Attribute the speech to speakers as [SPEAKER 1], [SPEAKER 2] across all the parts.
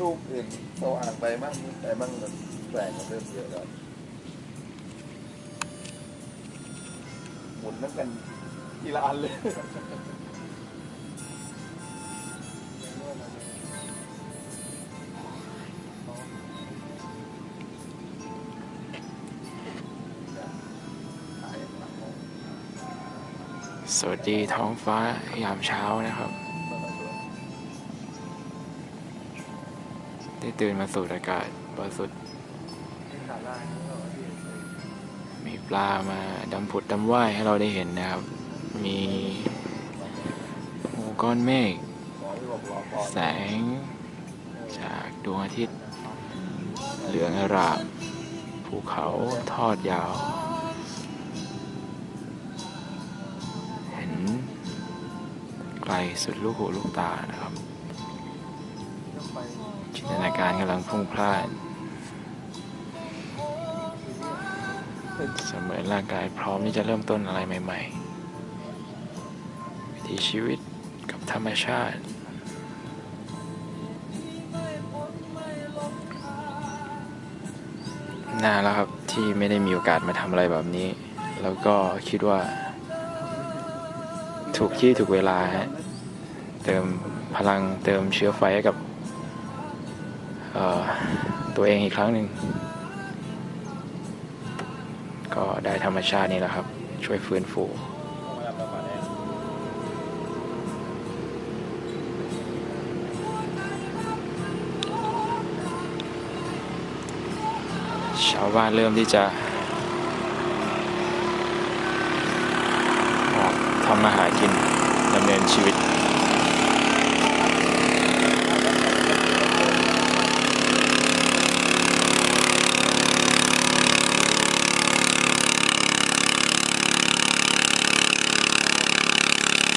[SPEAKER 1] รูปอื่นสว่างไปมั่งไปมั่งมันแปลกกว่าเริ่มเยอะแล้วหมุนนั่งกันทีละอันเลย
[SPEAKER 2] สวัสดีท้องฟ้ายามเช้านะครับ ได้ตื่นมาสูดอากาศบริสุทธิ์มีปลามาดำผุดดำว่ายให้เราได้เห็นนะครับ มีหมู่ก้อนเมฆแสง จากดวงอาทิตย์ เหลืองอร่ามภูเขาทอดยาว เห็นไกลสุดลูกหูลูกตานะครับ จินตนาการกำลังพุ่งพลานเสมือนร่างกายพร้อมที่จะเริ่มต้นอะไรใหม่ๆ วิถีชีวิตกับธรรมชาตินานแล้วครับที่ไม่ได้มีโอกาสมาทำอะไรแบบนี้ แล้วก็คิดว่า ถูกที่ถูกเวลาฮะเติมพลังเติมเชื้อไฟให้กับ ตัวเองอีกครั้งหนึ่งก็ได้ธรรมชาตินี่แหละครับ ช่วยฟื้นฟูชาวบ้านเริ่มที่จะทำมาหากินดำเนินชีวิต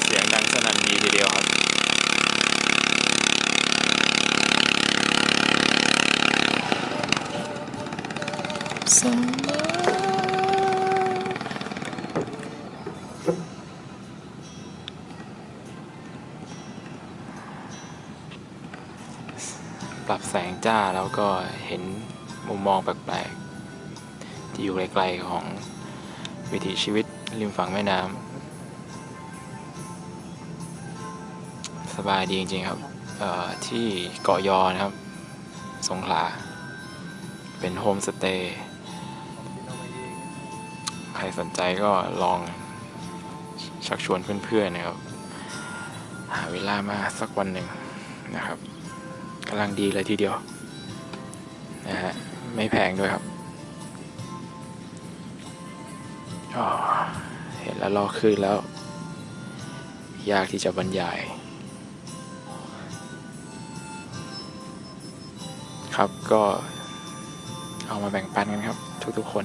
[SPEAKER 2] เสียงดังสนั่นดีทีเดียวครับ ปรับแสงจ้าแล้วก็เห็นมุมมองแปลกๆ ที่อยู่ไกลๆของวิถีชีวิตริมฝั่งแม่น้ำสบายดีจริงๆครับที่เกาะยอนะครับ สงขลา เป็นโฮมสเตย์ ใครสนใจก็ลองชักชวนเพื่อนๆนะครับ หาเวลามาสักวันหนึ่งนะครับกำลังดีเลยทีเดียวนะฮะไม่แพงด้วยครับเห็นแล้วรอคืนแล้ว ยากที่จะบรรยาย ครับก็เอามาแบ่งปันกันครับ ทุกๆคน